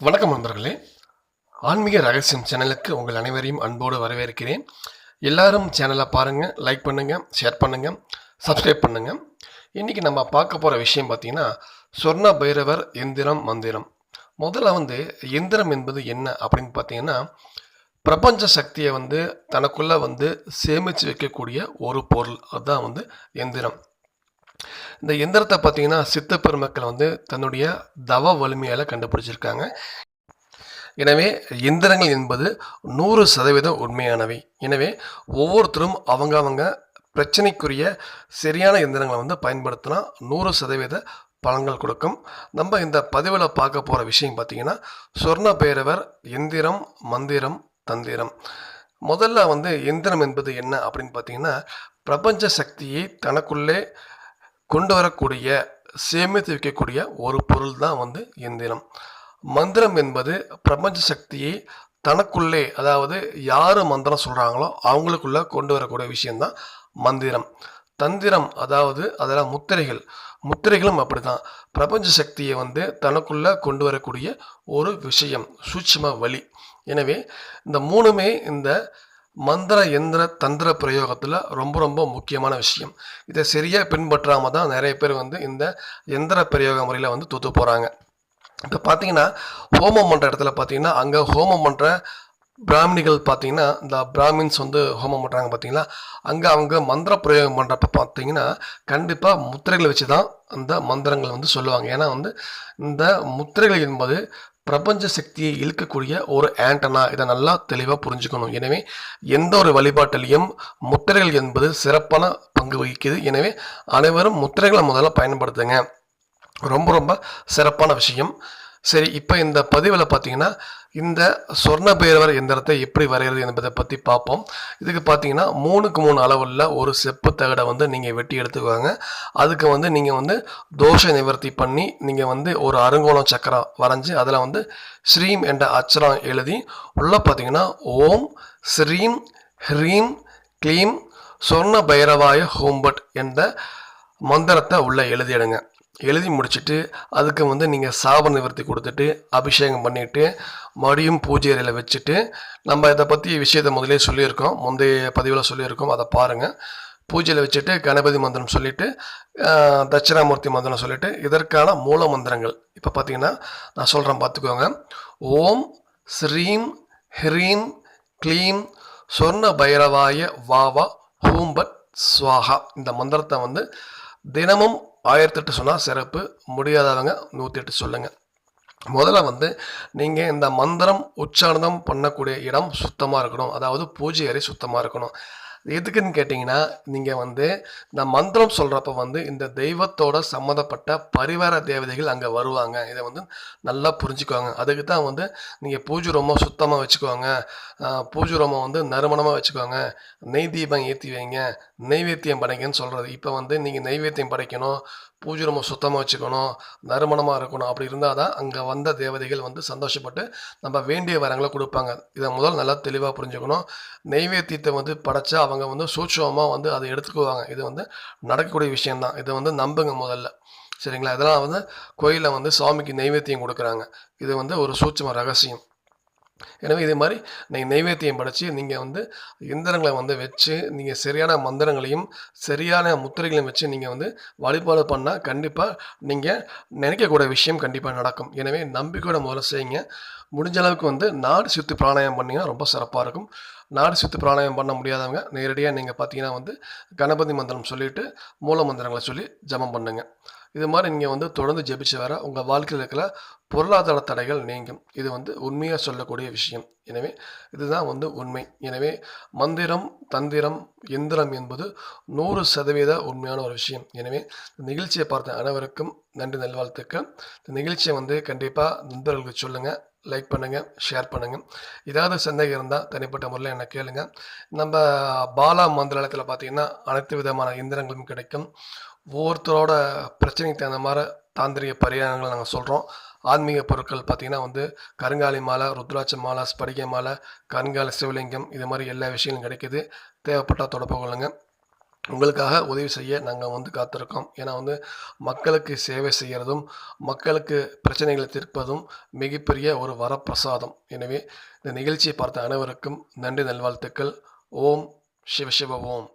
வணக்கம் நண்பர்களே. ஆன்மீக ரகசியம் சேனலுக்கு உங்கள் அனைவரையும் அன்போடு வரவேற்கிறேன். எல்லாரும் சேனலை பாருங்கள் லைக் பண்ணுங்கள் ஷேர் பண்ணுங்கள் சப்ஸ்கிரைப் பண்ணுங்கள் இன்றைக்கி நம்ம பார்க்க போகிற விஷயம் பார்த்திங்கன்னா சொர்ண பைரவர் எந்திரம் மந்திரம். முதல்ல வந்து எந்திரம் என்பது என்ன அப்படின்னு பார்த்தீங்கன்னா பிரபஞ்ச சக்தியை வந்து தனக்குள்ளே வந்து சேமித்து வைக்கக்கூடிய ஒரு பொருள். அதுதான் வந்து எந்திரம். இந்த எந்திரத்தை பார்த்தீங்கன்னா சித்த பெருமக்கள் வந்து தன்னுடைய தவ வலிமையால் கண்டுபிடிச்சிருக்காங்க. எனவே எந்திரங்கள் என்பது நூறு சதவீதம் உண்மையானவை. எனவே ஒவ்வொருத்தரும் அவங்க அவங்க பிரச்சனைக்குரிய சரியான எந்திரங்களை வந்து பயன்படுத்தினா நூறு சதவீத பலன்கள் கொடுக்கும். நம்ம இந்த பதிவில் பார்க்க போகிற விஷயம் பார்த்தீங்கன்னா சொர்ண பேரவர் எந்திரம் மந்திரம் தந்திரம். முதல்ல வந்து எந்திரம் என்பது என்ன அப்படின்னு பார்த்தீங்கன்னா பிரபஞ்ச சக்தியை தனக்குள்ளே கொண்டு வரக்கூடிய சேமித்து வைக்கக்கூடிய ஒரு பொருள் தான் வந்து எந்திரம். மந்திரம் என்பது பிரபஞ்ச சக்தியை தனக்குள்ளே அதாவது யார் மந்திரம் சொல்கிறாங்களோ அவங்களுக்குள்ளே கொண்டு வரக்கூடிய விஷயம்தான் மந்திரம். தந்திரம் அதாவது அதெல்லாம் முத்திரைகள். முத்திரைகளும் அப்படி தான் பிரபஞ்ச சக்தியை வந்து தனக்குள்ளே கொண்டு வரக்கூடிய ஒரு விஷயம் சூட்சம வழி எனவே இந்த மூணுமே இந்த மந்திர எந்திர தந்திர பிரயோகத்தில் ரொம்ப ரொம்ப முக்கியமான விஷயம். இதை சரியாக பின்பற்றாமல் தான் நிறைய பேர் வந்து இந்த எந்திர பிரயோக முறையில் வந்து தூத்து போகிறாங்க இப்போ பார்த்தீங்கன்னா ஹோமம் பண்ணுற இடத்துல பார்த்தீங்கன்னா அங்கே ஹோமம் பண்ணுற பிராமணிகள் பார்த்தீங்கன்னா இந்த பிராமின்ஸ் வந்து ஹோமம் பண்ணுறாங்க பார்த்தீங்களா அங்கே அவங்க மந்திர பிரயோகம் பண்ணுறப்ப பார்த்தீங்கன்னா கண்டிப்பாக முத்திரைகளை வச்சு தான் அந்த மந்திரங்கள் வந்து சொல்லுவாங்க. ஏன்னா வந்து இந்த முத்திரைகள் என்பது பிரபஞ்ச சக்தியை இழுக்கக்கூடிய ஒரு ஆண்டனா. இதை நல்லா தெளிவாக புரிஞ்சுக்கணும். எனவே எந்த ஒரு வழிபாட்டிலையும் முத்திரைகள் என்பது சிறப்பான பங்கு வகிக்குது. எனவே அனைவரும் முத்திரைகளை முதல்ல பயன்படுத்துங்க. ரொம்ப ரொம்ப சிறப்பான விஷயம். சரி இப்போ இந்த பதிவில் பார்த்தீங்கன்னா இந்த சொர்ண பைரவர் எந்திரத்தை எப்படி வரைகிறது என்பதை பற்றி பார்ப்போம் இதுக்கு பார்த்தீங்கன்னா மூணுக்கு மூணு அளவில் ஒரு செப்பு தகடை வந்து நீங்கள் வெட்டி எடுத்துக்குவாங்க அதுக்கு வந்து நீங்கள் வந்து தோஷ நிவர்த்தி பண்ணி நீங்கள் வந்து ஒரு அருங்கோணம் சக்கரம் வரைஞ்சி அதில் வந்து ஸ்ரீம் என்ற அச்சரம் எழுதி உள்ளே பார்த்தீங்கன்னா ஓம் ஸ்ரீம் ஹ்ரீம் க்ளீம் சொர்ண பைரவாய ஹோம்பட் என்ற மந்திரத்தை உள்ளே எழுதிடுங்க. எழுதி முடிச்சுட்டு அதுக்கு வந்து நீங்கள் சாப நிவர்த்தி கொடுத்துட்டு அபிஷேகம் பண்ணிவிட்டு மறுபடியும் பூஜை அறையில் வச்சுட்டு நம்ம இதை பற்றி விஷயத்தை முதலே சொல்லியிருக்கோம். முந்தைய பதிவில் சொல்லியிருக்கோம். அதை பாருங்கள் பூஜையில் வச்சுட்டு கணபதி மந்திரம் சொல்லிவிட்டு தட்சிணாமூர்த்தி மந்திரம் சொல்லிவிட்டு இதற்கான மூல மந்திரங்கள். இப்போ பார்த்தீங்கன்னா நான் சொல்கிறேன் பார்த்துக்கோங்க ஓம் ஸ்ரீம் ஹ்ரீம் க்ளீம் சொர்ண பைரவாய வாவா ஹூம்பட் ஸ்வாஹா. இந்த மந்திரத்தை வந்து தினமும் ஆயிரத்தெட்டு சொன்னால் சிறப்பு முடியாதவங்க நூற்றி எட்டு சொல்லுங்கள் முதல்ல வந்து நீங்கள் இந்த மந்திரம் உச்சாரணம் பண்ணக்கூடிய இடம் சுத்தமாக இருக்கணும். அதாவது பூஜை அறை சுத்தமாக இருக்கணும். எதுக்குன்னு கேட்டிங்கன்னா நீங்கள் வந்து இந்த மந்திரம் சொல்கிறப்ப வந்து இந்த தெய்வத்தோட சம்மந்தப்பட்ட பரிவார தேவதைகள் அங்கே வருவாங்க. இதை வந்து நல்லா புரிஞ்சுக்குவாங்க. அதுக்கு தான் வந்து நீங்கள் பூஜை ரொம்ப சுத்தமாக வச்சுக்கோங்க பூஜை ரொம்ப வந்து நறுமணமாக வச்சுக்கோங்க நெய் தீபம் ஏற்றி வைங்க. நெய்வேத்தியம் படைங்கன்னு சொல்கிறது இப்போ வந்து நீங்கள் நெய்வேத்தியம் படைக்கணும். பூஜை ரொம்ப சுத்தமாக வச்சுக்கணும் நறுமணமாக இருக்கணும். அப்படி இருந்தால் தான் அங்கே வந்த தேவதைகள் வந்து சந்தோஷப்பட்டு நம்ம வேண்டிய வரங்களை கொடுப்பாங்க. இதை முதல் நல்லா தெளிவாக புரிஞ்சுக்கணும். நெய்வேத்தியத்தை வந்து படைச்சா அவங்க வந்து சூட்சமாக வந்து அதை எடுத்துக்குவாங்க. இது வந்து நடக்கக்கூடிய விஷயம்தான். இதை வந்து நம்புங்க முதல்ல. சரிங்களா? இதெல்லாம் வந்து கோயிலில் வந்து சுவாமிக்கு நெய்வேத்தியம் கொடுக்குறாங்க. இது வந்து ஒரு சூட்சம ரகசியம். எனவே இதே மாதிரி நீங்கள் நைவேத்தியம் படைச்சு நீங்கள் வந்து எந்திரங்களை வந்து வச்சு நீங்கள் சரியான மந்திரங்களையும் சரியான முத்திரைகளையும் வச்சு நீங்கள் வந்து வழிபாடு பண்ணால் கண்டிப்பாக நீங்கள் நினைக்கக்கூடிய விஷயம் கண்டிப்பாக நடக்கும். எனவே நம்பிக்கையோட முதல்ல செய்யுங்க. முடிஞ்ச அளவுக்கு வந்து நாடு சுற்றி பிராணாயம் பண்ணிங்கன்னா ரொம்ப சிறப்பாக இருக்கும். நாடு சுற்றி பிராணாயம் பண்ண முடியாதவங்க நேரடியாக நீங்கள் பார்த்தீங்கன்னா வந்து கணபதி மந்திரம் சொல்லிவிட்டு மூல மந்திரங்களை சொல்லி ஜபம் பண்ணுங்கள் இது மாதிரி நீங்கள் வந்து தொடர்ந்து ஜெபிச்சு வர உங்கள் வாழ்க்கையில் இருக்கிற பொருளாதார தடைகள் நீங்கும். இது வந்து உண்மையாக சொல்லக்கூடிய விஷயம். எனவே இதுதான் வந்து உண்மை. எனவே மந்திரம் தந்திரம் எந்திரம் என்பது நூறு சதவீத உண்மையான ஒரு விஷயம். எனவே நிகழ்ச்சியை பார்த்த அனைவருக்கும் நன்றி நல்வாழ்த்துக்கள். இந்த நிகழ்ச்சியை வந்து கண்டிப்பாக நண்பர்களுக்கு சொல்லுங்கள் லைக் பண்ணுங்கள் ஷேர் பண்ணுங்கள் ஏதாவது சந்தேகம் இருந்தால் தனிப்பட்ட முறையில் என்னை கேளுங்க. நம்ம பாலா மந்திராலயத்தில் பார்த்தீங்கன்னா அனைத்து விதமான இயந்திரங்களும் கிடைக்கும். ஒவ்வொருத்தரோட பிரச்சனைக்கு தகுந்த மாதிரி தாந்திரிக பரிகாரங்களை நாங்கள் சொல்கிறோம் ஆன்மீக பொருட்கள் பார்த்திங்கன்னா வந்து கருங்காலி மாலை ருத்ராட்ச மாலை ஸ்படிக மாலை கருங்கால சிவலிங்கம் இது மாதிரி எல்லா விஷயங்களும் கிடைக்கிது. தேவைப்பட்டால் தொடர்பு கொள்ளுங்கள் உங்களுக்காக உதவி செய்ய நாங்கள் வந்து காத்திருக்கோம். ஏன்னா வந்து மக்களுக்கு சேவை செய்கிறதும் மக்களுக்கு பிரச்சனைகளை தீர்ப்பதும் மிகப்பெரிய ஒரு வரப்பிரசாதம். எனவே இந்த நிகழ்ச்சியை பார்த்த அனைவருக்கும் நன்றி நல்வாழ்த்துக்கள். ஓம் சிவ சிவ ஓம்.